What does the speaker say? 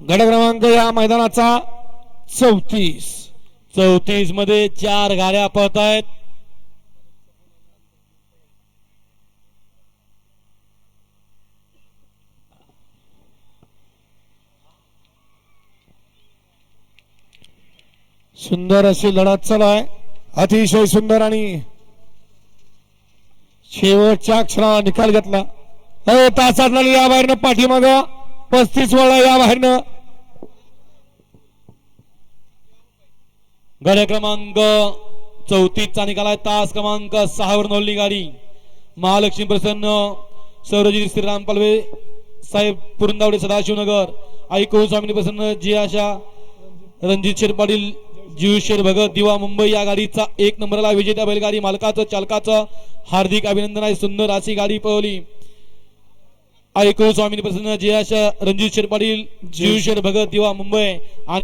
गड क्रमांक या मैदानाचा चौतीस. चौतीसमध्ये चार गाड्या पळत आहेत सुंदर अशी लढत चालू आहे. अतिशय सुंदर आणि शेवटच्या क्षणाला निकाल घेतला. अरे तासात लागली या बाहेरनं पाठीमागा. पस्तीस वेळा या बाहेरनं. गड्या क्रमांक चौतीसचा निकालाय निकाल आहे. तास क्रमांक सहावर नोंदली नोंदणी गाडी. महालक्ष्मी प्रसन्न सौरजी श्रीराम पालवे साहेब पुरंदावडे सदाशिवनगर. ऐकून स्वामी प्रसन्न जी आशा रणजित शेर पाटील जीव शेर भगत दिवा मुंबई या गाडीचा एक नंबरला विजेता बैलगाडी मालकाचं चालकाचं हार्दिक अभिनंदन आहे. सुंदर अशी गाडी पळवली. ऐकून स्वामी प्रसन्न जी आशा रणजित पाटील जीव शेर भगत दिवा मुंबई आणि